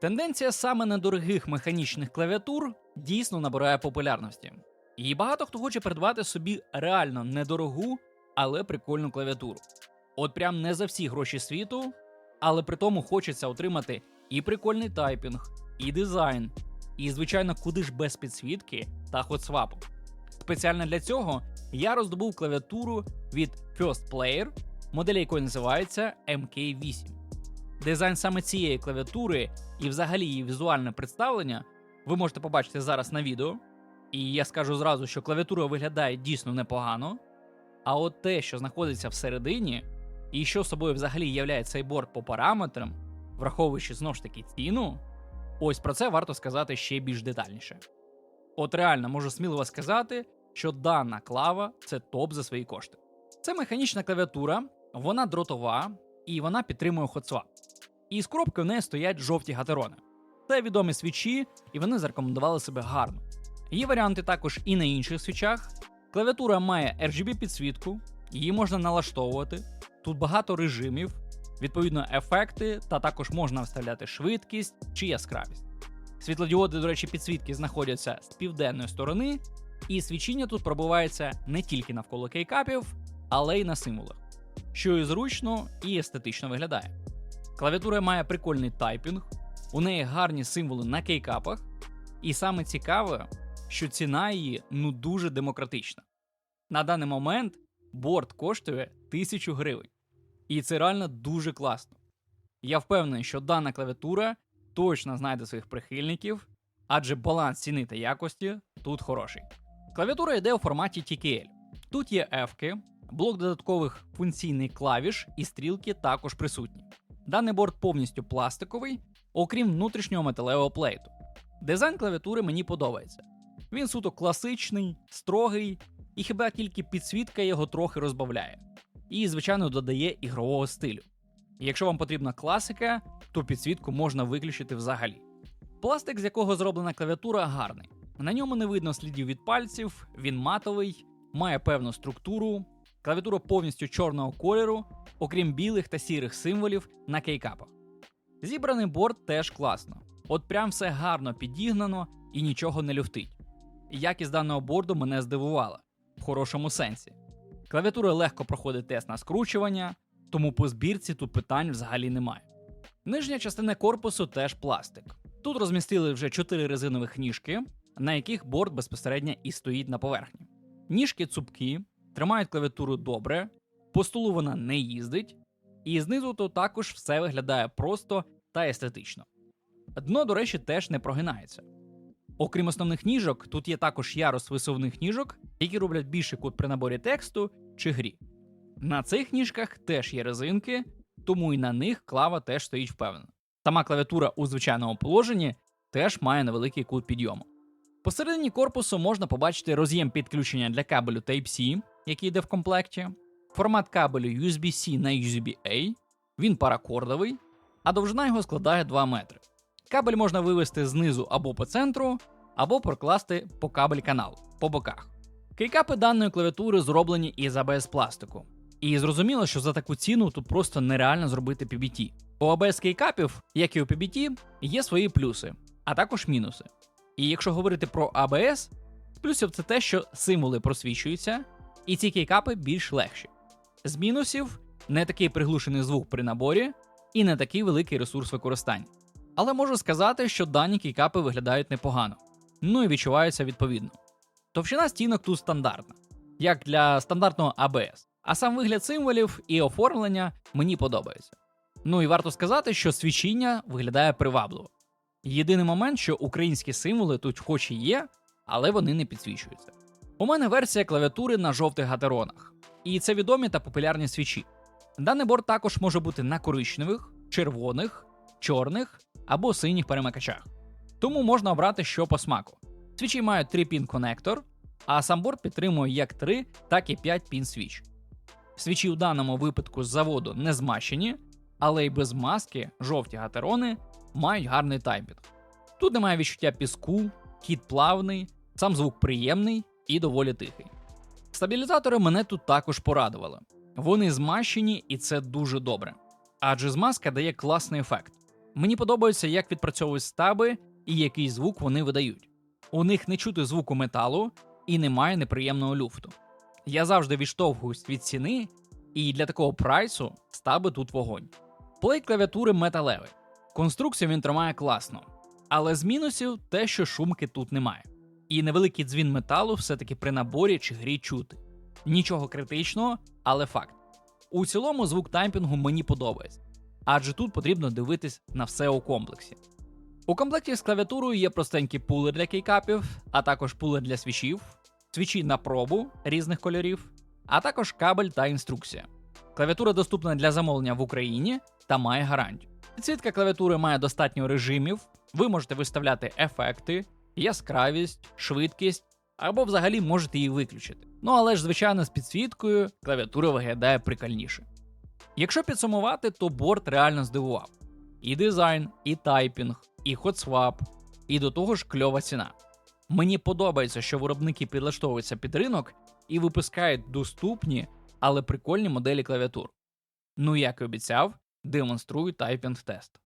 Тенденція саме недорогих механічних клавіатур дійсно набирає популярності. І багато хто хоче придбати собі реально недорогу, але прикольну клавіатуру. От прям не за всі гроші світу, але при тому хочеться отримати і прикольний тайпінг, і дизайн, і, звичайно, куди ж без підсвітки та хотсвапу. Спеціально для цього я роздобув клавіатуру від First Player, модель якої називається MK8. Дизайн саме цієї клавіатури і взагалі її візуальне представлення ви можете побачити зараз на відео. І я скажу зразу, що клавіатура виглядає дійсно непогано. А от те, що знаходиться всередині, і що собою взагалі являє цей борт по параметрам, враховуючи знову ж таки ціну, ось про це варто сказати ще більш детальніше. От реально можу сміливо сказати, що дана клава це топ за свої кошти. Це механічна клавіатура, вона дротова і вона підтримує хотсвап. І з коробки в неї стоять жовті гатерони. Це відомі свічі, і вони зарекомендували себе гарно. Є варіанти також і на інших свічах. Клавіатура має RGB підсвітку, її можна налаштовувати. Тут багато режимів, відповідно, ефекти, та також можна вставляти швидкість чи яскравість. Світлодіоди, до речі, підсвітки знаходяться з південної сторони, і свічіння тут пробувається не тільки навколо кейкапів, але й на символах, що і зручно і естетично виглядає. Клавіатура має прикольний тайпінг, у неї гарні символи на кейкапах, і саме цікаве, що ціна її ну дуже демократична. На даний момент борт коштує 1000 гривень. І це реально дуже класно. Я впевнений, що дана клавіатура точно знайде своїх прихильників, адже баланс ціни та якості тут хороший. Клавіатура йде у форматі TKL. Тут є F-ки, блок додаткових функційних клавіш і стрілки також присутні. Даний борт повністю пластиковий, окрім внутрішнього металевого плейту. Дизайн клавіатури мені подобається. Він суто класичний, строгий, і хіба тільки підсвітка його трохи розбавляє. І, звичайно, додає ігрового стилю. Якщо вам потрібна класика, то підсвітку можна виключити взагалі. Пластик, з якого зроблена клавіатура, гарний. На ньому не видно слідів від пальців, він матовий, має певну структуру. Клавіатура повністю чорного кольору, окрім білих та сірих символів на кейкапах. Зібраний борт теж класно. От прям все гарно підігнано і нічого не люфтить. Якість даного борду мене здивувала в хорошому сенсі. Клавіатура легко проходить тест на скручування, тому по збірці тут питань взагалі немає. Нижня частина корпусу теж пластик. Тут розмістили вже 4 резинових ніжки, на яких борт безпосередньо і стоїть на поверхні. Ніжки цупкі, тримають клавіатуру добре, по столу вона не їздить, і знизу то також все виглядає просто та естетично. Дно, до речі, теж не прогинається. Окрім основних ніжок, тут є також ярус висувних ніжок, які роблять більший кут при наборі тексту чи грі. На цих ніжках теж є резинки, тому і на них клава теж стоїть впевнено. Сама клавіатура у звичайному положенні теж має невеликий кут підйому. Посередині корпусу можна побачити роз'єм підключення для кабелю Type-C, який йде в комплекті, формат кабелю USB-C на USB-A, він паракордовий, а довжина його складає 2 метри. Кабель можна вивести знизу або по центру, або прокласти по кабель каналу по боках. Кейкапи даної клавіатури зроблені із ABS пластику. І зрозуміло, що за таку ціну тут просто нереально зробити PBT. У ABS кейкапів, як і у PBT, є свої плюси, а також мінуси. І якщо говорити про ABS, плюсів це те, що символи просвічуються, і ці кейкапи більш легші. З мінусів не такий приглушений звук при наборі і не такий великий ресурс використання. Але можу сказати, що дані кейкапи виглядають непогано, ну і відчуваються відповідно. Товщина стінок тут стандартна, як для стандартного ABS, а сам вигляд символів і оформлення мені подобається. Ну і варто сказати, що свічіння виглядає привабливо. Єдиний момент, що українські символи тут хоч і є, але вони не підсвічуються. У мене версія клавіатури на жовтих гатеронах, і це відомі та популярні свічі. Даний борт також може бути на коричневих, червоних, чорних або синіх перемикачах. Тому можна обрати що по смаку. Свічі мають 3 пін конектор, а сам борт підтримує як 3, так і 5 пін свіч. Свічі в даному випадку з заводу не змащені, але й без маски жовті гатерони мають гарний таймінг. Тут немає відчуття піску, хід плавний, сам звук приємний і доволі тихий. Стабілізатори мене тут також порадували. Вони змащені і це дуже добре. Адже змазка дає класний ефект. Мені подобається, як відпрацьовують стаби і який звук вони видають. У них не чути звуку металу і немає неприємного люфту. Я завжди відштовхуюсь від ціни, і для такого прайсу стаби тут вогонь. Плейт клавіатури металевий. Конструкцію він тримає класно, але з мінусів те, що шумки тут немає. І невеликий дзвін металу все-таки при наборі чи грі чути. Нічого критичного, але факт. У цілому звук таймпінгу мені подобається, адже тут потрібно дивитись на все у комплексі. У комплекті з клавіатурою є простенький пулер для кейкапів, а також пулер для свічів, свічі на пробу різних кольорів, а також кабель та інструкція. Клавіатура доступна для замовлення в Україні та має гарантію. Підсвітка клавіатури має достатньо режимів, ви можете виставляти ефекти, яскравість, швидкість або взагалі можете її виключити. Ну але ж, звичайно, з підсвіткою клавіатура виглядає прикольніше. Якщо підсумувати, то борт реально здивував. І дизайн, і тайпінг, і хотсвап, і до того ж кльова ціна. Мені подобається, що виробники підлаштовуються під ринок і випускають доступні, але прикольні моделі клавіатур. Ну як і обіцяв, демонструю тайпінг тест.